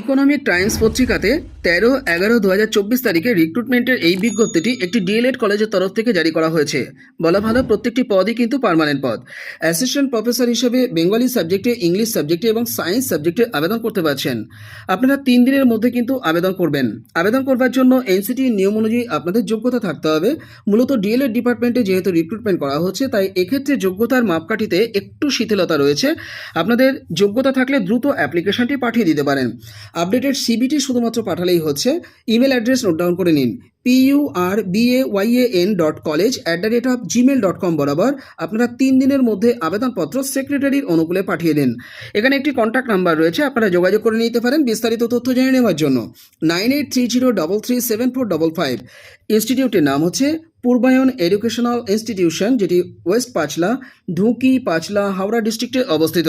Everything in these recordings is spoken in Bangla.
ইকোনমিক টাইমস পত্রিকাতে তেরো এগারো দু তারিখে রিক্রুটমেন্টের এই বিজ্ঞপ্তিটি একটি ডিএলএড কলেজের তরফ থেকে জারি করা হয়েছে। বলা ভালো, প্রত্যেকটি পদই কিন্তু পার্মানেন্ট পদ। অ্যাসিস্ট্যান্ট প্রফেসর হিসেবে বেঙ্গলি সাবজেক্টে ইংলিশ সাবজেক্টে এবং সায়েন্স সাবজেক্টে আবেদন করতে পারছেন। আপনারা তিন দিনের মধ্যে কিন্তু আবেদন করবেন। আবেদন করবার জন্য এনসিটি নিয়ম অনুযায়ী আপনাদের যোগ্যতা থাকতে হবে। মূলত ডিএলএড ডিপার্টমেন্টে যেহেতু রিক্রুটমেন্ট করা হচ্ছে, তাই এক্ষেত্রে যোগ্যতার মাপকাঠিতে একটু শিথিলতা রয়েছে। আপনাদের যোগ্যতা থাকলে দ্রুত অ্যাপ্লিকেশনটি পাঠিয়ে দিতে পারেন। আপডেটেড সিবিটি শুধুমাত্র পাঠালেই হচ্ছে। ইমেল অ্যাড্রেস নোট ডাউন করে নিন। P U R B A Y A N dot college at the rate of Gmail dot com বরাবর আপনারা তিন দিনের মধ্যে আবেদনপত্র সেক্রেটারির অনুকূলে পাঠিয়ে দিন। এখানে একটি কন্ট্যাক্ট নাম্বার রয়েছে, আপনারা যোগাযোগ করে নিতে পারেন বিস্তারিত তথ্য জেনে নেওয়ার জন্য। Nine eight three zero double three seven four double five. ইনস্টিটিউটের নাম হচ্ছে পূর্বায়ন এডুকেশনাল ইনস্টিটিউশন, যেটি ওয়েস্ট পাঁচলা, ঢুকি পাঁচলা, হাওড়া ডিস্ট্রিক্টে অবস্থিত।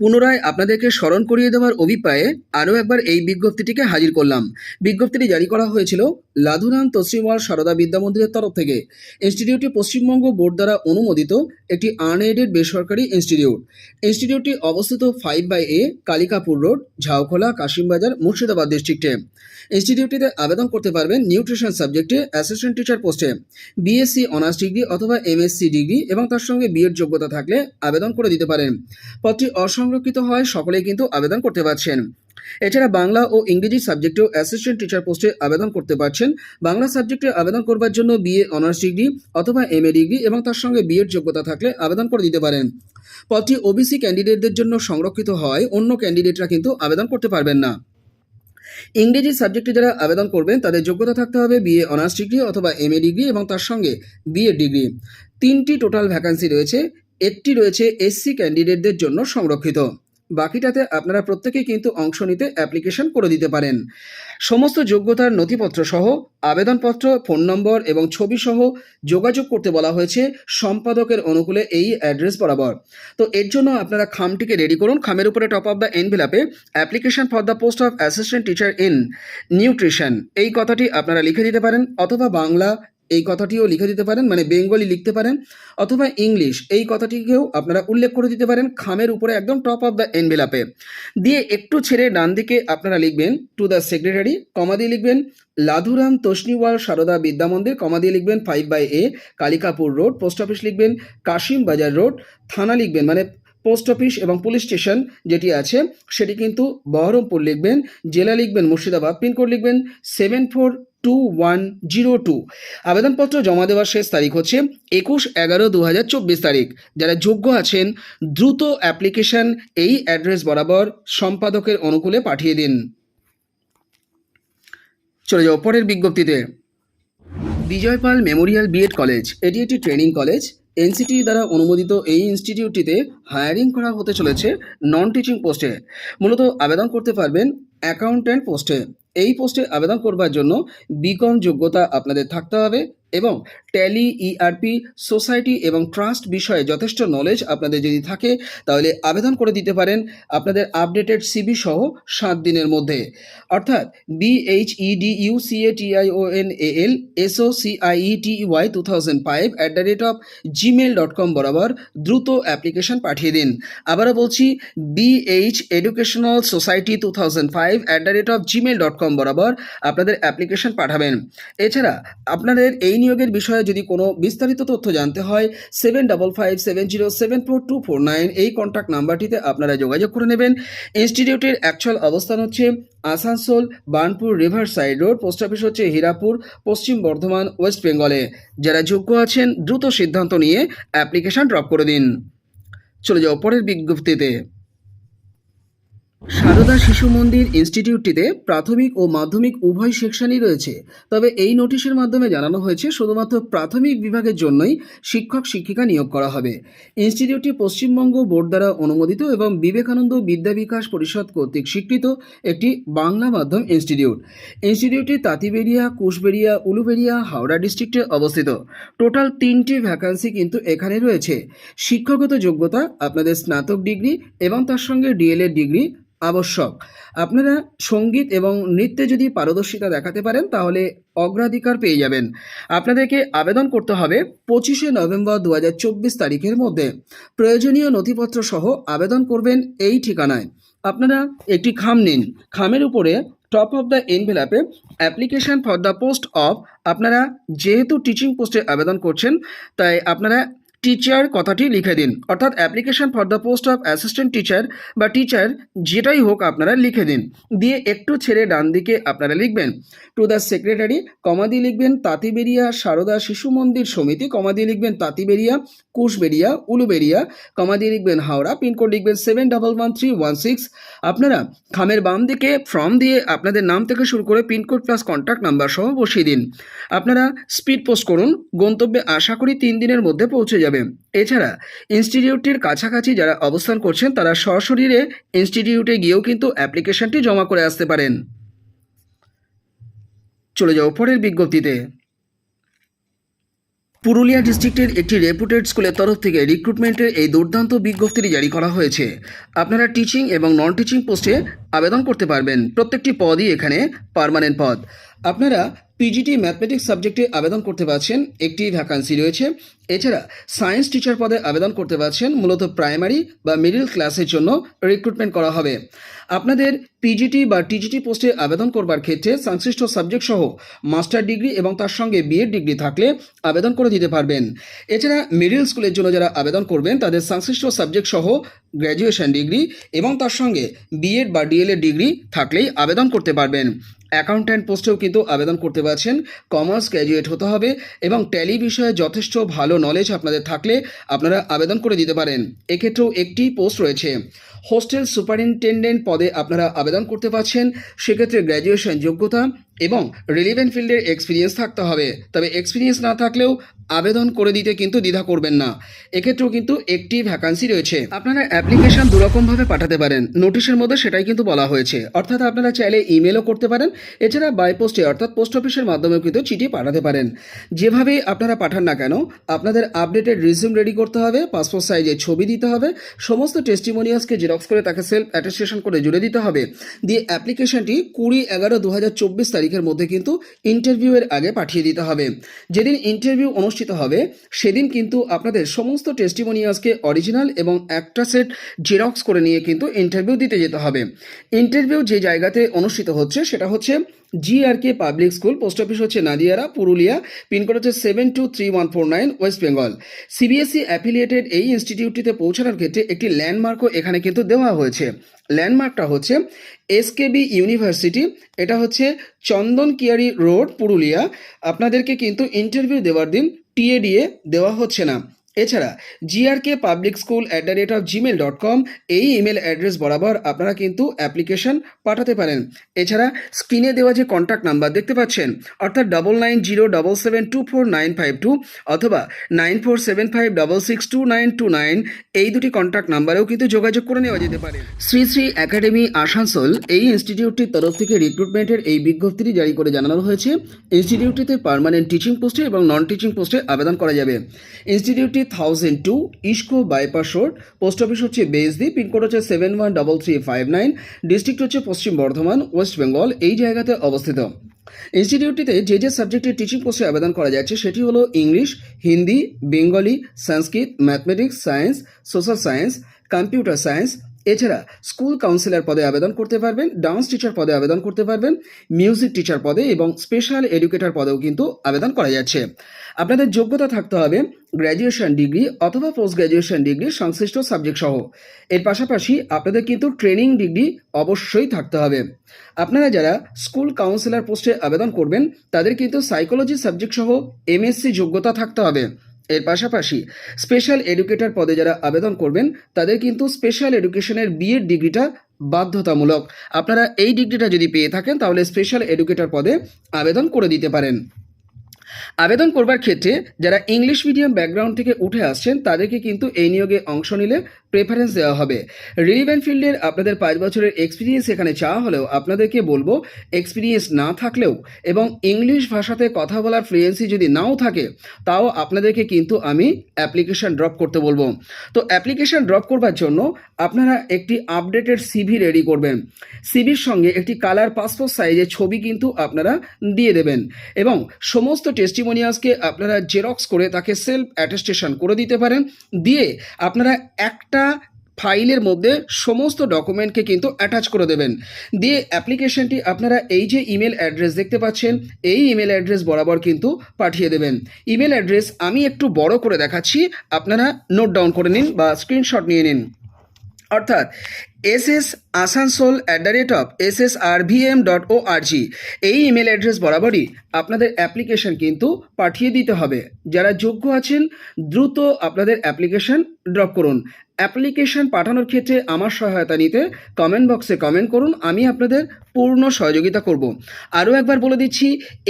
পুনরায় আপনাদেরকে স্মরণ করিয়ে দেওয়ার অভিপ্রায়ে আরও একবার এই বিজ্ঞপ্তিটিকে হাজির করলাম। বিজ্ঞপ্তিটি জারি করা হয়েছিল লাধুরাম তসরিমাল সারদা বিদ্যা মন্দিরের তরফ থেকে। ইনস্টিটিউটটি পশ্চিমবঙ্গ বোর্ড দ্বারা অনুমোদিত একটি আনএডেড বেসরকারি ইনস্টিটিউট। ইনস্টিটিউটটি অবস্থিত five by A Kalikapur road, Jhaukhola, Kasimbazar, Murshidabad ডিস্ট্রিক্টে। ইনস্টিটিউটটিতে আবেদন করতে পারবেন নিউট্রিশন সাবজেক্টে অ্যাসিস্ট্যান্ট টিচার পোস্টে। বিএসসি অনার্স ডিগ্রি অথবা এমএসসি ডিগ্রি এবং তার সঙ্গে বিএড যোগ্যতা থাকলে আবেদন করে দিতে পারেন। পদটি অসংরক্ষিত হয়, সকলেই কিন্তু আবেদন করতে পারছেন। এছাড়া বাংলা ও ইংরেজি সাবজেক্টেও অ্যাসিস্ট্যান্ট টিচার পোস্টে আবেদন করতে পারছেন। বাংলা সাবজেক্টে আবেদন করবার জন্য বিএ অনার্স ডিগ্রি অথবা এমএ ডিগ্রি এবং তার সঙ্গে বিএড যোগ্যতা থাকলে আবেদন করে দিতে পারেন। পদটি ওবিসি ক্যান্ডিডেটদের জন্য সংরক্ষিত হয়, অন্য ক্যান্ডিডেটরা কিন্তু আবেদন করতে পারবেন না। ইংরেজি সাবজেক্টে যারা আবেদন করবেন, তাদের যোগ্যতা থাকতে হবে বিএ অনার্স ডিগ্রি অথবা এমএ ডিগ্রি এবং তার সঙ্গে বিএড ডিগ্রি তিনটি টোটাল ভ্যাকান্সি রয়েছে। একটি রয়েছে এসসি ক্যান্ডিডেটদের জন্য সংরক্ষিত। বাকিটাতে আপনারা প্রত্যেকেই কিন্তু অংশ নিতে অ্যাপ্লিকেশন করে দিতে পারেন। সমস্ত যোগ্যতার নথিপত্র সহ আবেদনপত্র ফোন নম্বর এবং ছবি সহ যোগাযোগ করতে বলা হয়েছে সম্পাদকের অনুকূলে এই অ্যাড্রেস বরাবর। তো এর জন্য আপনারা খামটিকে রেডি করুন। খামের উপরে top of the এনভেলাপে application for the post of assistant teacher in nutrition এই কথাটি আপনারা লিখে দিতে পারেন অথবা বাংলা এই কথাটিও লিখে দিতে পারেন মানে বেঙ্গলি লিখতে পারেন, অথবা ইংলিশ, এই কথাটিকেও আপনারা উল্লেখ করে দিতে পারেন খামের উপরে একদম টপ অফ দ্য এনভেলাপে দিয়ে একটু ছেড়ে ডান দিকে আপনারা লিখবেন টু দ্য সেক্রেটারি কমা দিয়ে লিখবেন, লাধুরাম তোষনিওয়াল সারদা বিদ্যা মন্দির কমা দিয়ে লিখবেন five by A Kalikapur road post office লিখবেন, কাশিম বাজার রোড থানা লিখবেন মানে পোস্ট অফিস এবং পুলিশ স্টেশন যেটি আছে, সেটি কিন্তু বহরমপুর লিখবেন, জেলা লিখবেন, মুর্শিদাবাদ, পিনকোড লিখবেন seven four two one zero two আবেদনপত্র জমা দেওয়ার শেষ তারিখ হচ্ছে একুশ এগারো দু হাজার চব্বিশ তারিখ। যারা যোগ্য আছেন, দ্রুত অ্যাপ্লিকেশন এই অ্যাড্রেস বরাবর সম্পাদকের অনুকূলে পাঠিয়ে দিন। চলে যাও পরের বিজ্ঞপ্তিতে। বিজয়পাল মেমোরিয়াল বিএড কলেজ, এটি একটি ট্রেনিং কলেজ। এনসিটি দ্বারা অনুমোদিত এই ইনস্টিটিউটটিতে হায়ারিং করা হতে চলেছে নন টিচিং পোস্টে। মূলত আবেদন করতে পারবেন অ্যাকাউন্ট্যান্ট পোস্টে। এই পোস্টে আবেদন করবার জন্য বিকম যোগ্যতা আপনাদের থাকতে হবে। এবং ট্যালি ইআরপি সোসাইটি এবং ট্রাস্ট বিষয়ে যথেষ্ট নলেজ আপনাদের যদি থাকে, তাহলে আবেদন করে দিতে পারেন আপনাদের আপডেটেড সিবি সহ সাত দিনের মধ্যে। অর্থাৎ E B H E D U C A T I O N L S O C I E T Y two thousand five at the rate of Gmail dot com বরাবর দ্রুত অ্যাপ্লিকেশন পাঠিয়ে দিন। আবারও বলছি B H educational society two thousand five at the rate of Gmail dot com বরাবর আপনাদের অ্যাপ্লিকেশন পাঠাবেন। এছাড়া আপনাদের এই নিয়োগের বিষয়ে যদি কোনো বিস্তারিত তথ্য জানতে হয় seven double five seven zero seven four two four nine এই কন্ট্যাক্ট নাম্বারটিতে আপনারা যোগাযোগ করে নেবেন। ইনস্টিটিউটের অ্যাকচুয়াল অবস্থান হচ্ছে Asansol, Burnpur river side road post office হচ্ছে হীরাপুর, পশ্চিম বর্ধমান ওয়েস্ট বেঙ্গলে যারা যোগ্য আছেন, দ্রুত সিদ্ধান্ত নিয়ে অ্যাপ্লিকেশন ড্রপ করে দিন। চলে যাও পরের বিজ্ঞপ্তিতে। সারদা শিশু মন্দির ইনস্টিটিউটটিতে প্রাথমিক ও মাধ্যমিক উভয় সেকশনই রয়েছে। তবে এই নোটিশের মাধ্যমে জানানো হয়েছে, শুধুমাত্র প্রাথমিক বিভাগের জন্যই শিক্ষক শিক্ষিকা নিয়োগ করা হবে। ইনস্টিটিউটটি পশ্চিমবঙ্গ বোর্ড দ্বারা অনুমোদিত এবং বিবেকানন্দ বিদ্যা বিকাশ পরিষদ কর্তৃক স্বীকৃত একটি বাংলা মাধ্যম ইনস্টিটিউট। ইনস্টিটিউটটি তাঁতিবেরিয়া কুশবেরিয়া উলুবেরিয়া হাওড়া ডিস্ট্রিক্টে অবস্থিত। টোটাল তিনটি ভ্যাকান্সি কিন্তু এখানে রয়েছে। শিক্ষাগত যোগ্যতা, আপনাদের স্নাতক ডিগ্রি এবং তার সঙ্গে ডিএলএড ডিগ্রি আবশ্যক। আপনারা সংগীত এবং নৃত্যে যদি পারদর্শিতা দেখাতে পারেন, তাহলে অগ্রাধিকার পেয়ে যাবেন। আপনাদেরকে আবেদন করতে হবে পঁচিশে নভেম্বর দু হাজার চব্বিশ তারিখের মধ্যে। প্রয়োজনীয় নথিপত্র সহ আবেদন করবেন এই ঠিকানায়। আপনারা একটি খাম নিন। খামের উপরে top of the এনভেলাপে application for the post of আপনারা যেহেতু টিচিং পোস্টে আবেদন করছেন, তাই আপনারা টিচার কথাটি লিখে দিন। অর্থাৎ application for the post of assistant teacher বা টিচার যেটাই হোক আপনারা লিখে দিন। দিয়ে একটু ছেড়ে ডান দিকে আপনারা লিখবেন। টু দ্য সেক্রেটারি কমা দিয়ে লিখবেন তাঁতিবেরিয়া সারদা শিশু মন্দির সমিতি কমা দিয়ে লিখবেন তাঁতিবেরিয়া কুশবেরিয়া উলুবেরিয়া কমা দিয়ে লিখবেন, হাওড়া, পিনকোড লিখবেন seven double one three one six আপনারা খামের বাম দিকে ফর্ম দিয়ে আপনাদের নাম থেকে শুরু করে পিনকোড প্লাস কন্ট্যাক্ট নাম্বার সহ বসিয়ে দিন। আপনারা স্পিড পোস্ট করুন। গন্তব্যে আশা করি তিন দিনের মধ্যে পৌঁছে যাবে এছাড়া ইনস্টিটিউটটির কাছাকাছি যারা অবস্থান করছেন, তারা সশরীরে ইনস্টিটিউটে গিয়েও কিন্তু অ্যাপ্লিকেশনটি জমা করে আসতে পারেন। চলে যাও পরের বিজ্ঞপ্তিতে। পুরুলিয়া ডিস্ট্রিক্টের একটি রেপুটেড স্কুলের তরফ থেকে রিক্রুটমেন্টের এই দুর্দান্ত বিজ্ঞপ্তিটি জারি করা হয়েছে। আপনারা টিচিং এবং নন টিচিং পোস্টে আবেদন করতে পারবেন। প্রত্যেকটি পদই এখানে পার্মানেন্ট পদ। আপনারা পিজিটি ম্যাথমেটিক্স সাবজেক্টে আবেদন করতে পারছেন, একটি ভ্যাকান্সি রয়েছে। এছাড়া সায়েন্স টিচার পদে আবেদন করতে পারছেন, মূলত প্রাইমারি বা মিডিল ক্লাসের জন্য রিক্রুটমেন্ট করা হবে। আপনাদের পিজিটি বা টিজিটি পোস্টে আবেদন করবার ক্ষেত্রে সংশ্লিষ্ট সাবজেক্ট সহ মাস্টার ডিগ্রি এবং তার সঙ্গে বিএড ডিগ্রি থাকলে আবেদন করে দিতে পারবেন। এছাড়া মিডিল স্কুলের জন্য যারা আবেদন করবেন, তাদের সংশ্লিষ্ট সাবজেক্ট সহ গ্র্যাজুয়েশন ডিগ্রি এবং তার সঙ্গে বিএড বা ডিএলএড ডিগ্রি থাকলেই আবেদন করতে পারবেন। অ্যাকাউন্ট্যান্ট পোস্টেও কিন্তু আবেদন করতে পারছেন। কমার্স গ্র্যাজুয়েট হতে হবে এবং ট্যালি বিষয়ে যথেষ্ট ভালো নলেজ আপনাদের থাকলে আপনারা আবেদন করে দিতে পারেন। এক্ষেত্রেও একটি পোস্ট রয়েছে। হোস্টেল সুপারিনটেন্ডেন্ট পদে আপনারা আবেদন করতে পারছেন। সেক্ষেত্রে গ্র্যাজুয়েশন যোগ্যতা এবং রিলিভেন্ট ফিল্ডের এক্সপিরিয়েন্স থাকতে হবে। তবে এক্সপিরিয়েন্স না থাকলেও আবেদন করে দিতে কিন্তু দ্বিধা করবেন না। এক্ষেত্রেও কিন্তু একটি ভ্যাকান্সি রয়েছে। আপনারা অ্যাপ্লিকেশন দুরকমভাবে পাঠাতে পারেন। নোটিশের মধ্যে সেটাই কিন্তু বলা হয়েছে। অর্থাৎ আপনারা চাইলে ইমেলও করতে পারেন। এছাড়া বাই পোস্টে অর্থাৎ পোস্ট অফিসের মাধ্যমেও কিন্তু চিঠি পাঠাতে পারেন। যেভাবে আপনারা পাঠান না কেন, আপনাদের আপডেটেড রিজিউম রেডি করতে হবে পাসপোর্ট সাইজে ছবি দিতে হবে, সমস্ত টেস্টিমোনিয়ালসকে জেরক্স করে তাকে সেলফ অ্যাটেস্টেশন করে জুড়ে দিতে হবে। দিয়ে অ্যাপ্লিকেশনটি কুড়ি এগারো দু চব্বিশ তারিখের মধ্যে কিন্তু ইন্টারভিউয়ের আগে পাঠিয়ে দিতে হবে। যেদিন ইন্টারভিউ অনুষ্ঠিত হবে, সেদিন কিন্তু আপনাদের সমস্ত টেস্টিমোনিয়ালসকে অরিজিনাল এবং একটা সেট জেরক্স করে নিয়ে কিন্তু ইন্টারভিউ দিতে যেতে হবে। ইন্টারভিউ যে জায়গাতে অনুষ্ঠিত হচ্ছে, সেটা হচ্ছে GRK public school post office হচ্ছে নাদিয়ারা, পুরুলিয়া, পিনকোড হচ্ছে seven two three one four nine west Bengal CBSE affiliated এই ইনস্টিটিউটটিতে পৌঁছানোর ক্ষেত্রে একটি ল্যান্ডমার্কও এখানে কিন্তু দেওয়া হয়েছে। ল্যান্ডমার্কটা হচ্ছে এসকেবি ইউনিভার্সিটি এটা হচ্ছে চন্দন কিয়ারি রোড, পুরুলিয়া। আপনাদেরকে কিন্তু ইন্টারভিউ দেওয়ার দিন টিএডিএ দেওয়া হচ্ছে না। এছাড়া GRK public school at the rate of Gmail dot com এই ইমেল অ্যাড্রেস বরাবর আপনারা কিন্তু অ্যাপ্লিকেশন পাঠাতে পারেন। এছাড়া স্ক্রিনে দেওয়া যে কন্ট্যাক্ট নাম্বার দেখতে পাচ্ছেন, অর্থাৎ double nine zero double seven two four nine five two অথবা nine four seven five double six two nine two nine এই দুটি কন্ট্যাক্ট নাম্বারেও কিন্তু যোগাযোগ করে নেওয়া যেতে পারে। শ্রী শ্রী একাডেমি আসানসোল এই ইনস্টিটিউটটির তরফ থেকে রিক্রুটমেন্টের এই বিজ্ঞপ্তিটি জারি করে জানানো হয়েছে। ইনস্টিটিউটটিতে পার্মানেন্ট টিচিং পোস্টে এবং নন টিচিং পোস্টে আবেদন করা যাবে। ইনস্টিটিউটটি thousand two ISCO bypass road post office হচ্ছে বেএসডি পিনকোড হচ্ছে seven one double three five nine district হচ্ছে পশ্চিম বর্ধমান ওয়েস্ট বেঙ্গল এই জায়গাতে অবস্থিত। ইনস্টিটিউটটিতে যে যে সাবজেক্টের টিচিং পোস্টে আবেদন করা যাচ্ছে, সেটি হলো English Hindi Bengali Sanskrit mathematics science social science computer science এছাড়া স্কুল কাউন্সিলর পদে আবেদন করতে পারবেন, ডান্স টিচার পদে আবেদন করতে পারবেন, মিউজিক টিচার পদে এবং স্পেশাল এডুকেটর পদেও কিন্তু আবেদন করা যাচ্ছে। আপনাদের যোগ্যতা থাকতে হবে গ্র্যাজুয়েশন ডিগ্রি অথবা পোস্ট গ্র্যাজুয়েশন ডিগ্রি সংশ্লিষ্ট সাবজেক্ট সহ। এর পাশাপাশি আপনাদের কিন্তু ট্রেনিং ডিগ্রি অবশ্যই থাকতে হবে। আপনারা যারা স্কুল কাউন্সিলর পোস্টে আবেদন করবেন, তাদের কিন্তু সাইকোলজি সাবজেক্ট সহ এমএসসি যোগ্যতা থাকতে হবে। এর পাশাপাশি স্পেশাল এডুকেটর পদে যারা আবেদন করবেন, তাদের কিন্তু স্পেশাল এডুকেশনের বিএড ডিগ্রিটা বাধ্যতামূলক। আপনারা এই ডিগ্রিটা যদি পেয়ে থাকেন, তাহলে স্পেশাল এডুকেটর পদে আবেদন করে দিতে পারেন। আবেদন করবার ক্ষেত্রে যারা ইংলিশ মিডিয়াম ব্যাকগ্রাউন্ড থেকে উঠে আসছেন, তাদেরকে কিন্তু এই নিয়োগে অংশ নিলে প্রেফারেন্স দেওয়া হবে। রিলিভেন্ট ফিল্ডের আপনাদের পাঁচ বছরের এক্সপিরিয়েন্স এখানে চাওয়া হলেও আপনাদেরকে বলব এক্সপিরিয়েন্স না থাকলেও এবং ইংলিশ ভাষাতে কথা বলার ফ্লুয়েন্সি যদি নাও থাকে, তাও আপনাদেরকে কিন্তু আমি অ্যাপ্লিকেশন ড্রপ করতে বলব। তো অ্যাপ্লিকেশন ড্রপ করবার জন্য আপনারা একটি আপডেটেড সিভি রেডি করবেন। সিভির সঙ্গে একটি কালার পাসপোর্ট সাইজের ছবি কিন্তু আপনারা দিয়ে দেবেন এবং সমস্ত টেস্টিমোনিয়ালসকে আপনারা জেরক্স করে তাকে সেলফ অ্যাটেস্টেশন করে দিতে পারেন। দিয়ে আপনারা একটা ফাইলের মধ্যে সমস্ত ডকুমেন্টকে কিন্তু অ্যাটাচ করে দেবেন। দিয়ে অ্যাপ্লিকেশনটি আপনারা এই যে ইমেল অ্যাড্রেস দেখতে পাচ্ছেন, এই ইমেল অ্যাড্রেস বরাবর কিন্তু পাঠিয়ে দেবেন। ইমেল অ্যাড্রেস আমি একটু বড় করে দেখাচ্ছি, আপনারা নোট ডাউন করে নিন বা স্ক্রিনশট নিয়ে নিন। অর্থাৎ S S Asansol at the rate of S S R V M dot O R G এই ইমেল অ্যাড্রেস বরাবরই আপনাদের অ্যাপ্লিকেশন কিন্তু পাঠিয়ে দিতে হবে। যারা যোগ্য আছেন, দ্রুত আপনাদের অ্যাপ্লিকেশন ড্রপ করুন। অ্যাপ্লিকেশন পাঠানোর ক্ষেত্রে আমার সহায়তা নিতে কমেন্ট বক্সে কমেন্ট করুন। আমি আপনাদের পূর্ণ সহযোগিতা করব। আরও একবার বলে দিচ্ছি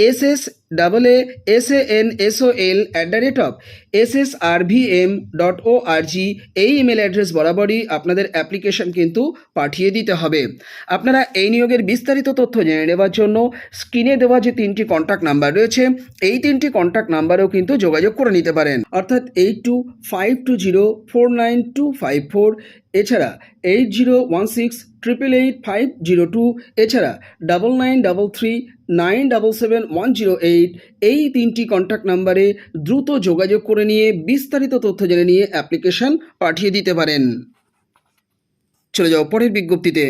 S S double A S A N O L at the rate of S S R V M dot O R G এই ইমেল অ্যাড্রেস বরাবরই আপনাদের অ্যাপ্লিকেশন কিন্তু পাঠিয়ে দিতে হবে। আপনারা এই নিয়োগের বিস্তারিত তথ্য জেনে নেওয়ার জন্য স্ক্রিনে দেওয়া যে তিনটি কন্ট্যাক্ট নাম্বার রয়েছে, এই তিনটি কন্ট্যাক্ট নাম্বারেও কিন্তু যোগাযোগ করে নিতে পারেন। অর্থাৎ eight two five two zero four nine two five four এছাড়া eight zero one six triple eight five zero two এছাড়া double nine double three nine double seven one zero eight এই তিনটি কন্ট্যাক্ট নাম্বারে দ্রুত যোগাযোগ করে নিয়ে বিস্তারিত তথ্য জেনে নিয়ে অ্যাপ্লিকেশন পাঠিয়ে দিতে পারেন। চলে যাও পরের বিজ্ঞপ্তিতে।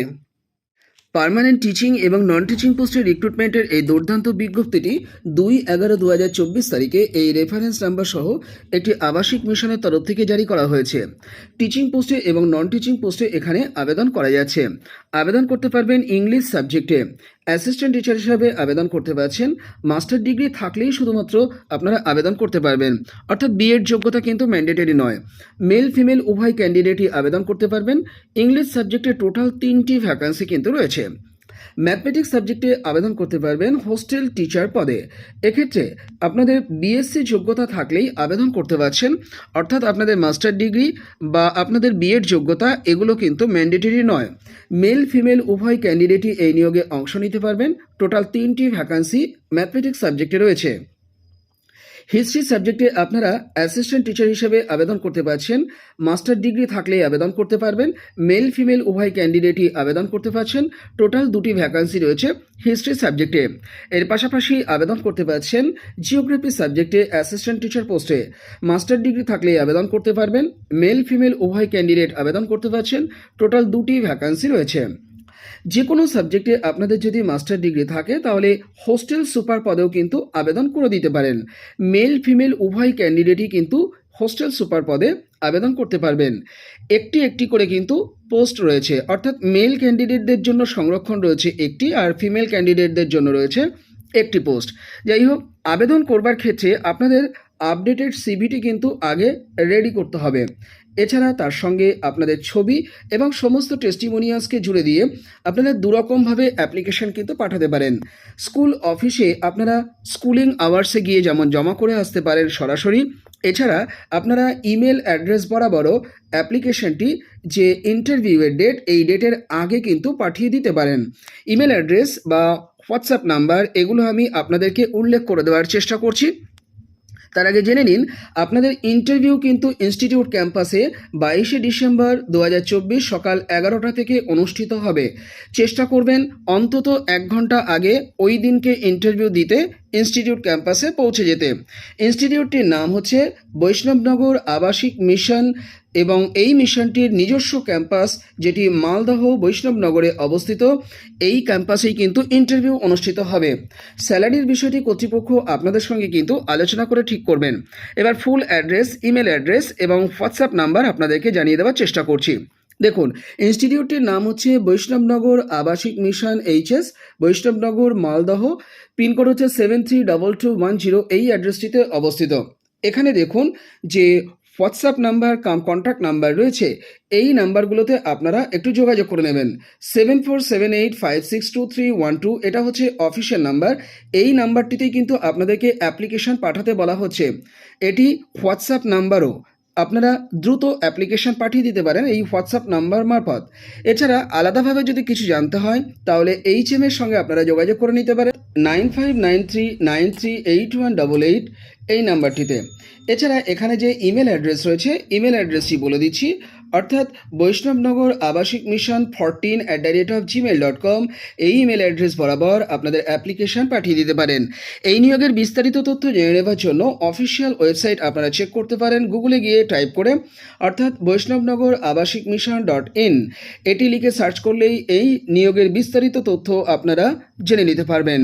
পার্মানেন্ট টিচিং এবং নন টিচিং পোস্টের রিক্রুটমেন্টের এই দুর্দান্ত বিজ্ঞপ্তিটি দুই এগারো দু হাজার চব্বিশ তারিখে এই রেফারেন্স নাম্বার সহ একটি আবাসিক মিশনের তরফ থেকে জারি করা হয়েছে। টিচিং পোস্টে এবং নন টিচিং পোস্টে এখানে আবেদন করা যাচ্ছে। আবেদন করতে পারবেন ইংলিশ সাবজেক্টে অ্যাসিস্ট্যান্ট টিচার হিসাবে আবেদন করতে পারছেন। মাস্টার ডিগ্রি থাকলেই শুধুমাত্র আপনারা আবেদন করতে পারবেন। অর্থাৎ বিএড যোগ্যতা কিন্তু ম্যান্ডেটরি নয়। মেল ফিমেল উভয় ক্যান্ডিডেটই আবেদন করতে পারবেন। ইংলিশ সাবজেক্টে টোটাল তিনটি ভ্যাকান্সি কিন্তু রয়েছে। ম্যাথমেটিক্স সাবজেক্টে আবেদন করতে পারবেন হোস্টেল টিচার পদে। এক্ষেত্রে আপনাদের বিএসসি যোগ্যতা থাকলেই আবেদন করতে পারছেন। অর্থাৎ আপনাদের মাস্টার ডিগ্রি বা আপনাদের বিএড যোগ্যতা এগুলো কিন্তু ম্যান্ডেটরি নয়। মেল, ফিমেল উভয় ক্যান্ডিডেটই এই নিয়োগে অংশ নিতে পারবেন। টোটাল তিনটি ভ্যাকান্সি ম্যাথমেটিক্স সাবজেক্টে রয়েছে। হিস্ট্রি সাবজেক্টে আপনারা অ্যাসিস্ট্যান্ট টিচার হিসেবে আবেদন করতে পারছেন মাস্টার ডিগ্রি থাকলে আবেদন করতে পারবেন মেল ফিমেল উভয় ক্যান্ডিডেটই আবেদন করতে পারছেন টোটাল দুটি ভ্যাকান্সি রয়েছে হিস্ট্রি সাবজেক্টে। এর পাশাপাশি আবেদন করতে পারছেন জিওগ্রাফি সাবজেক্টে অ্যাসিস্ট্যান্ট টিচার পোস্টে মাস্টার ডিগ্রি থাকলে আবেদন করতে পারবেন মেল ফিমেল উভয় ক্যান্ডিডেট আবেদন করতে পারছেন টোটাল দুটি ভ্যাকান্সি রয়েছে। যে কোনো সাবজেক্টে আপনাদের যদি মাস্টার ডিগ্রি থাকে, তাহলে হোস্টেল সুপার পদেও কিন্তু আবেদন করে দিতে পারেন। মেল, ফিমেল, উভয় ক্যান্ডিডেটই কিন্তু হোস্টেল সুপার পদে আবেদন করতে পারবেন। একটি একটি করে কিন্তু পোস্ট রয়েছে, অর্থাৎ মেল ক্যান্ডিডেটদের জন্য সংরক্ষণ রয়েছে একটি আর ফিমেল ক্যান্ডিডেটদের জন্য রয়েছে একটি পোস্ট। যাই হোক, আবেদন করবার ক্ষেত্রে আপনাদের আপডেটেড সিভিটি কিন্তু আগে রেডি করতে হবে। এছাড়া তার সঙ্গে আপনাদের ছবি এবং সমস্ত টেস্টিমোনিয়ালসকে জুড়ে দিয়ে আপনারা দুরকমভাবে অ্যাপ্লিকেশন কিন্তু পাঠাতে পারেন। স্কুল অফিসে আপনারা স্কুলিং আওয়ার্সে গিয়ে যেমন জমা করে আসতে পারেন সরাসরি, এছাড়া আপনারা ইমেল অ্যাড্রেস বরাবরও অ্যাপ্লিকেশনটি যে ইন্টারভিউয়ের ডেট এই ডেটের আগে কিন্তু পাঠিয়ে দিতে পারেন। ইমেল অ্যাড্রেস বা হোয়াটসঅ্যাপ নাম্বার এগুলো আমি আপনাদেরকে উল্লেখ করে দেওয়ার চেষ্টা করছি। তার আগে জেনে নিন, আপনাদের ইন্টারভিউ কিন্তু ইনস্টিটিউট ক্যাম্পাসে বাইশে ডিসেম্বর দু হাজার চব্বিশ সকাল এগারোটা থেকে অনুষ্ঠিত হবে। চেষ্টা করবেন অন্তত এক ঘণ্টা আগে ওই দিনকে ইন্টারভিউ দিতে ইনস্টিটিউট ক্যাম্পাসে পৌঁছে যেতে। ইনস্টিটিউটটির নাম হচ্ছে বৈষ্ণবনগর আবাসিক মিশন এবং এই মিশনটির নিজস্ব ক্যাম্পাস, যেটি মালদহ বৈষ্ণবনগরে অবস্থিত, এই ক্যাম্পাসেই কিন্তু ইন্টারভিউ অনুষ্ঠিত হবে। স্যালারির বিষয়টি কর্তৃপক্ষ আপনাদের সঙ্গে কিন্তু আলোচনা করে ঠিক করবেন। এবার ফুল অ্যাড্রেস, ইমেল অ্যাড্রেস এবং হোয়াটসঅ্যাপ নাম্বার আপনাদেরকে জানিয়ে দেওয়ার চেষ্টা করছি। দেখুন, ইনস্টিটিউটটির নাম হচ্ছে বৈষ্ণবনগর আবাসিক mission HS Baishnabnagar, Malda. Pin code হচ্ছে seven three double two one zero, এই অ্যাড্রেসটিতে অবস্থিত। এখানে দেখুন যে WhatsApp number, cum contact number রয়েছে। এই নাম্বারগুলোতে আপনারা একটু যোগাযোগ করে নেবেন। Seven four seven eight five six two three one two এটা হচ্ছে অফিসিয়াল নাম্বার। এই নাম্বারটিতেই কিন্তু আপনাদেরকে অ্যাপ্লিকেশন পাঠাতে বলা হচ্ছে। এটি হোয়াটসঅ্যাপ নাম্বারও। আপনারা দ্রুত অ্যাপ্লিকেশন পাঠিয়ে দিতে পারেন এই হোয়াটসঅ্যাপ নাম্বার মারফত। এছাড়া আলাদাভাবে যদি কিছু জানতে হয়, তাহলে এইচ এর সঙ্গে আপনারা যোগাযোগ করে নিতে পারেন। Nine five nine three nine three eight one double eight এই নাম্বারটিতে। এছাড়া এখানে যে ইমেল অ্যাড্রেস রয়েছে ইমেল অ্যাড্রেসটি বলে দিচ্ছি। অর্থাৎ বৈষ্ণবনগর আবাসিক mission fourteen at the rate of Gmail dot com এই ইমেল অ্যাড্রেস বরাবর আপনাদের অ্যাপ্লিকেশন পাঠিয়ে দিতে পারেন। এই নিয়োগের বিস্তারিত তথ্য জেনে নেওয়ার জন্য অফিসিয়াল ওয়েবসাইট আপনারা চেক করতে পারেন গুগলে গিয়ে টাইপ করে। অর্থাৎ বৈষ্ণবনগর আবাসিক মিশন ডট ইন এটি লিখে সার্চ করলেই এই নিয়োগের বিস্তারিত তথ্য আপনারা জেনে নিতে পারবেন।